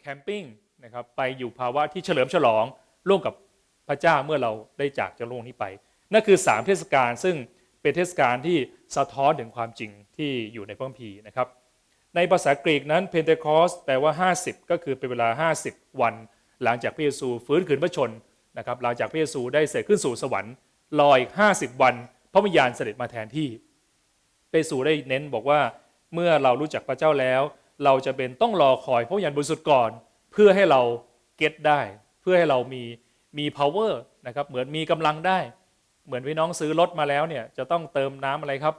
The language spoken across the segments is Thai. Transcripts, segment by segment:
แคมปิ้งนะครับไปอยู่ภาวะที่เฉลิมฉลองร่วมกับพระเจ้าเมื่อเราได้จากจากโลกนี้ไป นั่นคือ 3 เทศกาลซึ่งเป็นเทศกาลที่สะท้อนถึงความจริงที่อยู่ในพระคัมภีร์นะครับ ในภาษากรีกนั้นเพนเทคอสแปลว่า 50 ก็คือเป็นเวลา 50 วัน หลังจากพระเยซูฟื้นคืนพระชนนะครับหลังจากพระเยซูได้เสด็จขึ้นสู่สวรรค์รออีก50 วัน พระวิญญาณเสด็จมาแทนที่พระเยซูได้เน้นบอกว่าเมื่อเรารู้จักพระเจ้าแล้ว เราจะเป็นต้องรอคอยพระวิญญาณบริสุทธิ์ก่อน เพื่อให้เราเก็ตได้ เพื่อให้เรามีมี power นะครับเหมือนมีกำลังได้ เหมือนพี่น้องซื้อรถมาแล้วเนี่ยจะต้องเติมน้ำอะไรครับ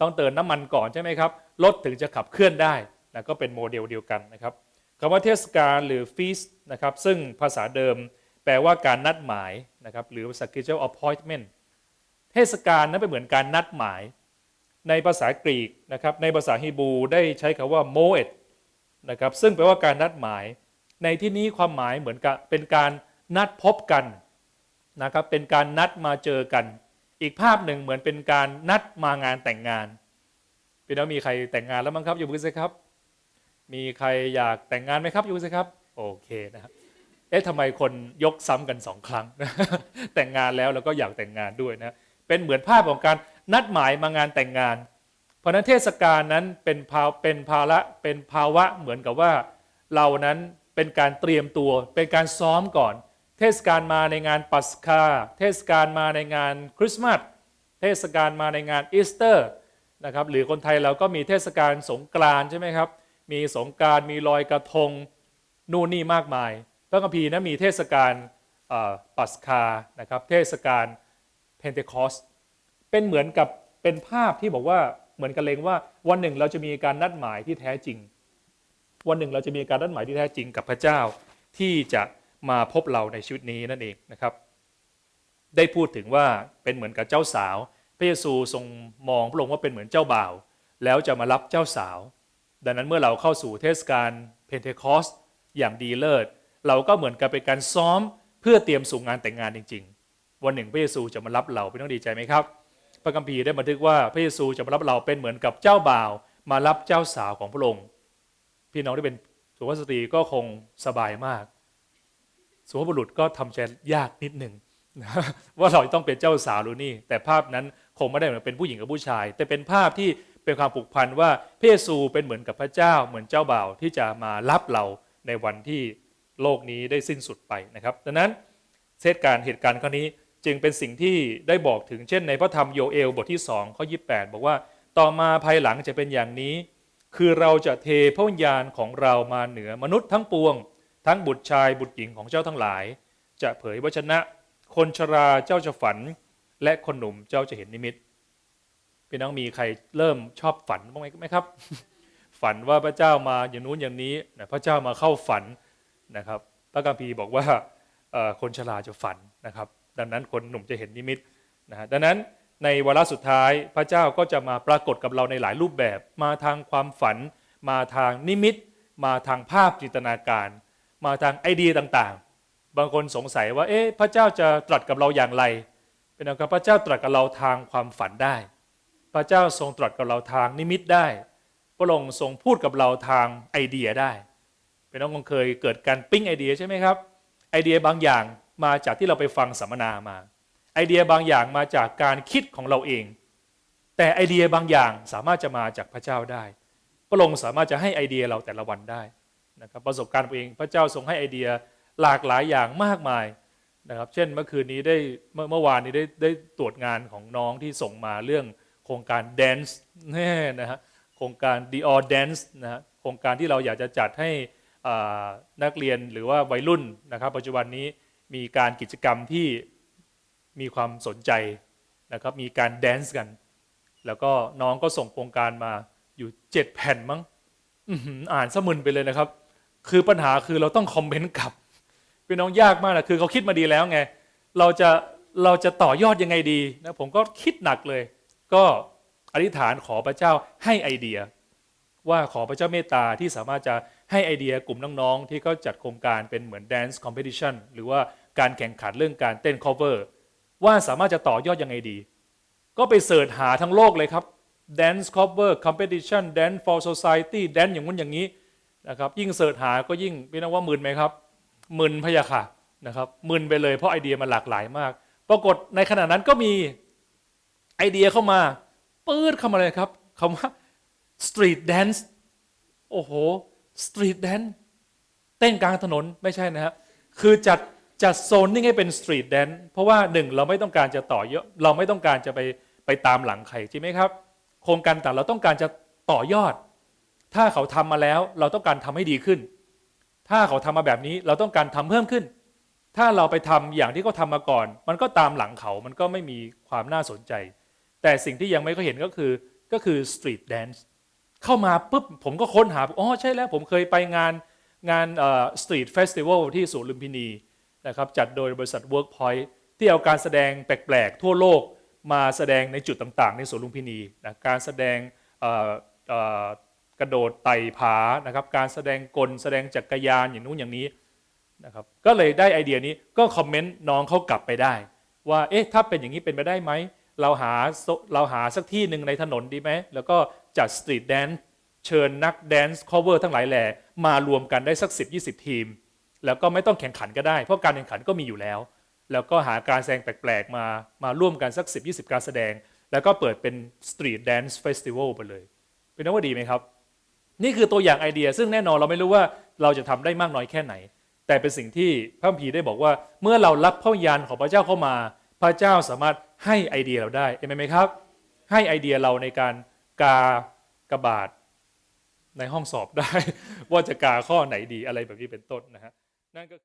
ต้องเติมน้ำมันก่อนใช่ไหมครับรถถึงจะขับเคลื่อนได้นะก็เป็นโมเดลเดียวกันนะครับคำว่าเทศกาลหรือ feast นะครับซึ่งภาษาเดิมแปลว่าการนัดหมายนะครับหรือภาษาอังกฤษเรียกว่า appointment เทศกาลนั้นเป็นเหมือนการนัดหมาย ในภาษากรีกนะครับในภาษาฮีบรูได้ใช้คำว่า moed นะครับซึ่งแปลว่าการนัดหมาย ในที่นี้ความหมายเหมือนกับเป็นการนัดพบกันนะครับเป็นการนัดมาเจอกัน อีกภาพหนึ่งเหมือนเป็นการนัดมางานแต่งงานพี่น้องมีใครแต่งงานแล้วมั้งครับอยู่มือสิครับ มีใครอยากแต่งงานไหมครับอยู่มือสิครับโอเคนะครับเอ๊ะทำไมคนยกซ้ำกันสองครั้ง แต่งงานแล้วแล้วก็อยากแต่งงานด้วยนะเป็นเหมือนภาพของการ นัดหมายมางานแต่งงาน เพราะนั้นเทศกาลนั้นเป็นภาเป็นภาระเป็นภาวะเหมือนกับว่า เรานั้นเป็นการเตรียมตัว เป็นการซ้อมก่อน เทศกาลมาในงานปัสกาเทศกาลมาในงานคริสต์มาสเทศกาลมาในงานอีสเตอร์นะครับหรือคนไทยเราก็มีเทศกาลสงกรานใช่ไหมครับ มีสงกรานมีลอยกระทงนู่นนี่มากมาย พระคัมภีร์นั้นมีเทศกาลปัสกานะครับเทศกาลเพนเทคอส เป็นเหมือนกับเป็นภาพที่บอกว่าเหมือนกันเลงว่าวันหนึ่งเราจะมีการนัดหมายที่แท้จริง วันหนึ่งเราจะมีการนัดหมายที่แท้จริงกับพระเจ้าที่จะมาพบเราในชีวิตนี้นั่นเองนะครับ ได้พูดถึงว่าเป็นเหมือนกับเจ้าสาว พระเยซูทรงมองพระองค์ว่าเป็นเหมือนเจ้าบ่าว แล้วจะมารับเจ้าสาว ดังนั้นเมื่อเราเข้าสู่เทศกาลเพนเทคอสอย่างดีเลิศเราก็เหมือนกับเป็นการซ้อมเพื่อเตรียมสู่งานแต่งงานจริง ๆ วันหนึ่งพระเยซูจะมารับเราเป็นต้องดีใจไหมครับ ระคัมภีร์ได้บันทึกว่าพระเยซูจะมารับเราเป็นเหมือนกับเจ้าบ่าว มารับเจ้าสาวของพระองค์ พี่น้องที่เป็นสุภาพสตรีก็คงสบายมาก สุภาพบุรุษก็ทำใจยากนิดหนึ่งนะว่าเราต้องเป็นเจ้าสาวหรือนี่ แต่ภาพนั้นคงไม่ได้เหมือนเป็นผู้หญิงกับผู้ชาย แต่เป็นภาพที่เป็นความผูกพันว่าพระเยซูเป็นเหมือนกับพระเจ้า เหมือนเจ้าบ่าวที่จะมารับเราในวันที่โลกนี้ได้สิ้นสุดไปนะครับ ดังนั้นเทศการเหตุการณ์ครั้งนี้ จึงเป็นสิ่งที่ได้บอกถึงเช่น ในพระธรรมโยเอลบทที่2ข้อ28 บอกว่า ต่อมาภายหลังจะเป็นอย่างนี้ คือเราจะเทพระวิญญาณของเรามาเหนือมนุษย์ทั้งปวง ทั้งบุตรชายบุตรหญิงของเจ้าทั้งหลาย จะเผยวจนะ คนชราเจ้าจะฝัน และคนหนุ่มเจ้าจะเห็นนิมิตพี่น้องมีใครเริ่มชอบฝันบ้างไหมครับ ฝันว่าพระเจ้ามาอย่างนู้นอย่างนี้นะพระเจ้ามาเข้าฝันนะครับ พระคัมภีบอกว่าคนชราจะฝันนะครับ ดังนั้นคนหนุ่มจะเห็นนิมิตนะฮะดังนั้นในวาระสุดท้ายพระเจ้าก็จะมาปรากฏกับเราในหลายรูปแบบ มาทางความฝัน มาทางนิมิต มาทางภาพจินตนาการ มาทางไอเดียต่างๆ บางคนสงสัยว่าเอ๊ะพระเจ้าจะตรัสกับเราอย่างไร เป็นนะครับพระเจ้าตรัสกับเราทางความฝันได้ พระเจ้าทรงตรัสกับเราทางนิมิตได้ พระองค์ทรงพูดกับเราทางไอเดียได้ เป็นน้องคงเคยเกิดการปิ้งไอเดียใช่ไหมครับไอเดียบางอย่าง มาจากที่เราไปฟังสัมมนามา ไอเดียบางอย่างมาจากการคิดของเราเอง แต่ไอเดียบางอย่างสามารถจะมาจากพระเจ้าได้ พระองค์สามารถจะให้ไอเดียเราแต่ละวันได้นะครับประสบการณ์ตัวเองพระเจ้าทรงให้ไอเดียหลากหลายอย่างมากมายนะครับเช่นเมื่อคืนนี้ได้เมื่อเมื่อวานนี้ได้ได้ตรวจงานของน้องที่ส่งมาเรื่องโครงการ Dance แน่นะฮะโครงการ The All Dance นะฮะโครงการที่เราอยากจะจัดให้นักเรียนหรือว่าวัยรุ่นนะครับ ปัจจุบันนี้ มีการกิจกรรมที่มีความสนใจนะครับ มีการแดนซ์กัน แล้วก็น้องก็ส่งโครงการมาอยู่เจ็ดแผ่นมั้งอ่านสมึนไปเลยนะครับ คือปัญหาคือเราต้องคอมเมนต์กลับเป็นน้องยากมากนะคือเขาคิดมาดีแล้วไง เราจะเราจะต่อยอดยังไงดีนะผมก็คิดหนักเลย ก็อธิษฐานขอพระเจ้าให้ไอเดีย ว่าขอพระเจ้าเมตตาที่สามารถจะให้ไอเดียกลุ่มน้องๆ ที่เขาจัดโครงการเป็นเหมือน dance competition หรือว่าการแข่งขันเรื่องการเต้น cover ว่าสามารถจะต่อยอดยังไงดี ก็ไปเสิร์ชหาทั้งโลกเลยครับ dance cover competition dance for society dance อย่างนู้นอย่างนี้นะครับยิ่งเสิร์ชหาก็ยิ่งพี่น้องว่ามึนไหมครับมึนพะยะค่ะนะครับมึนไปเลยเพราะไอเดียมันหลากหลายมาก ปรากฏในขณะนั้นก็มีไอเดียเข้ามาปื้ดเข้ามาเลยครับคำว่า street dance โอ้โห street dance เต้นกลางถนนไม่ใช่นะครับคือจัดจัดโซนนิ่งให้เป็นสตรีทแดนซ์เพราะว่าหนึ่งเราไม่ต้องการจะต่อเยอะเราไม่ต้องการจะไปไปตามหลังใครใช่ไหมครับ โครงการต่างเราต้องการจะต่อยอด ถ้าเขาทำมาแล้วเราต้องการทำให้ดีขึ้น ถ้าเขาทำมาแบบนี้เราต้องการทำเพิ่มขึ้น ถ้าเราไปทำอย่างที่เขาทามาก่อน มันก็ตามหลังเขามันก็ไม่มีความน่าสนใจ แต่สิ่งที่ยังไม่เคยเห็นก็คือก็คือสตรีทแดนซ์ เข้ามาปุ๊บผมก็ค้นหาอ๋อใช่แล้วผมเคยไปงานงานสตรีทเฟสติวัลที่สวนลุมพินีนะครับจัดโดยบริษัท Workpoint ที่เอาการแสดงแปลกๆ ทั่วโลกมาแสดงในจุดต่างๆ ในสวนลุมพินีนะการแสดงกระโดดไต่ผานะครับการแสดงกลแสดงจักรยานอย่างนู้นอย่างนี้นะครับก็เลยได้ไอเดียนี้ก็คอมเมนต์น้องเขากลับไปได้ ว่าเอ๊ะถ้าเป็นอย่างนี้เป็นไปได้ไหม เราหาเราหาสักที่หนึ่งในถนนดีไหม แล้วก็จัดสตรีทแดนซ์เชิญนักแดนซ์ cover ทั้งหลายแหล่มารวมกันได้สัก 10 20 ทีม แล้วก็ไม่ต้องแข่งขันก็ได้ เพราะการแข่งขันก็มีอยู่แล้ว แล้วก็หาการแสดงแปลกๆ มามาร่วมกันสัก 10 20 การแสดง แล้วก็เปิดเป็น Street Dance Festival ไปเลย เป็นนว่าดีไหมครับ นี่คือตัวอย่างไอเดีย ซึ่งแน่นอนเราไม่รู้ว่าเราจะทำได้มากน้อยแค่ไหน แต่เป็นสิ่งที่พระคัมภีได้บอกว่าเมื่อเรารับพระวิญญาณของพระเจ้าเข้ามา พระเจ้าสามารถให้ไอเดียเราได้เห็นไหมครับ ให้ไอเดียเราในการกากระบาดในห้องสอบได้ ว่าจะกาข้อไหนดีอะไรแบบนี้เป็นต้นนะฮะนั่นก็